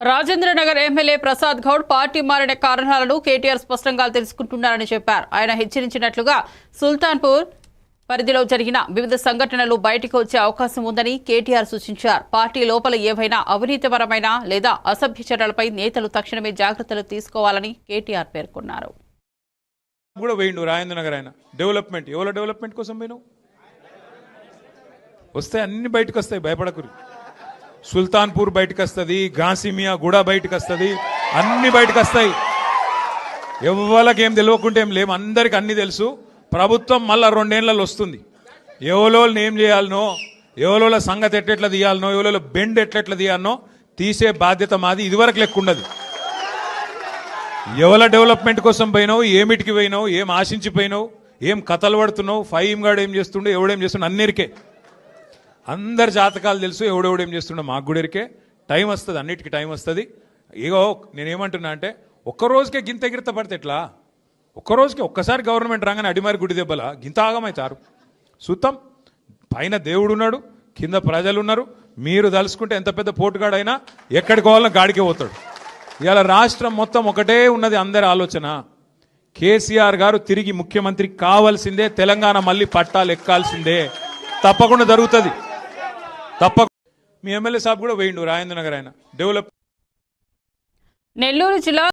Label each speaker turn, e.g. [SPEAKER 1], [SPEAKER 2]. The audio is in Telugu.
[SPEAKER 1] రాజేంద్రనగర్ ఎమ్మెల్యే ప్రసాద్ గౌడ్ పార్టీ మారిన కారణాలను కేటీఆర్ స్పష్టంగా తెలుసుకుంటున్నారని చెప్పారు. ఆయన హెచ్చరించినట్లుగా సుల్తాన్పూర్ పరిధిలో జరిగిన వివిధ సంఘటనలు బయటకు వచ్చే అవకాశం ఉందని కేటీఆర్ సూచించారు. పార్టీ లోపల ఏవైనా అవినీతిపరమైన లేదా అసభ్య చర్యలపై నేతలు తక్షణమే జాగ్రత్తలు తీసుకోవాలని కేటీఆర్ పేర్కొన్నారు.
[SPEAKER 2] కూడా వేయండు రాజేంద్రనగర్ ఆయన. డెవలప్మెంట్ ఎవరి డెవలప్మెంట్ కోసం పోయినావు? వస్తే అన్ని బయటకు వస్తాయి భయపడకురి. సుల్తాన్పూర్ బయటకు వస్తుంది గాసిమియా కూడా బయటకు వస్తుంది అన్ని బయటకు వస్తాయి ఎవరికి ఏం తెలియకుంటే ఏం లేము అందరికి అన్ని తెలుసు. ప్రభుత్వం మళ్ళీ రెండేళ్ళలో వస్తుంది. ఎవలోళ్ళని ఏం చేయాలనో ఎవలోల సంగతి ఎట్లెట్లా తీయాలనో ఎవలో బెండ్ ఎట్లెట్లా తీయాలనో తీసే బాధ్యత మాది ఇదివరకు లెక్క ఉండదు. ఎవల డెవలప్మెంట్ కోసం పోయినావు ఏమిటికి పోయినావు ఏం ఆశించిపోయినావు ఏం కథలు పడుతున్నావు ఫైమ్ గాడు ఏం చేస్తుండో ఎవడేం చేస్తుండో అన్నిరికే. అందరి జాతకాలు తెలుసు ఎవడెవడేం చేస్తుండో మాకు కూడా ఇరికే. టైం వస్తుంది అన్నిటికీ టైం వస్తుంది. ఇగో నేనేమంటున్నా అంటే ఒక్క రోజుకే గింత ఎగిరిత పడితే ఎట్లా? ఒక్క రోజుకి ఒక్కసారి గవర్నమెంట్ రాగానే అడిమారి గుడి దెబ్బల? గింత ఆగమవుతారు సుత్తం పైన దేవుడు ఉన్నాడు కింద ప్రజలు ఉన్నారు. మీరు తలుసుకుంటే ఎంత పెద్ద పోటుగాడైనా ఎక్కడికి పోవాలన్నా గాడికే పోతాడు. ఇవాళ రాష్ట్రం మొత్తం ఒకటే ఉన్నది అందరి ఆలోచన. కేసీఆర్ గారు తిరిగి ముఖ్యమంత్రి కావాల్సిందే తెలంగాణ మళ్ళీ పట్టాలు ఎక్కాల్సిందే. తప్పకుండా జరుగుతుంది. తప్ప మీ ఎమ్మెల్యే సాబ్ కూడా వేయండు రాజేంద్ర నగర్ ఆయన. డెవలప్
[SPEAKER 1] నెల్లూరు జిల్లా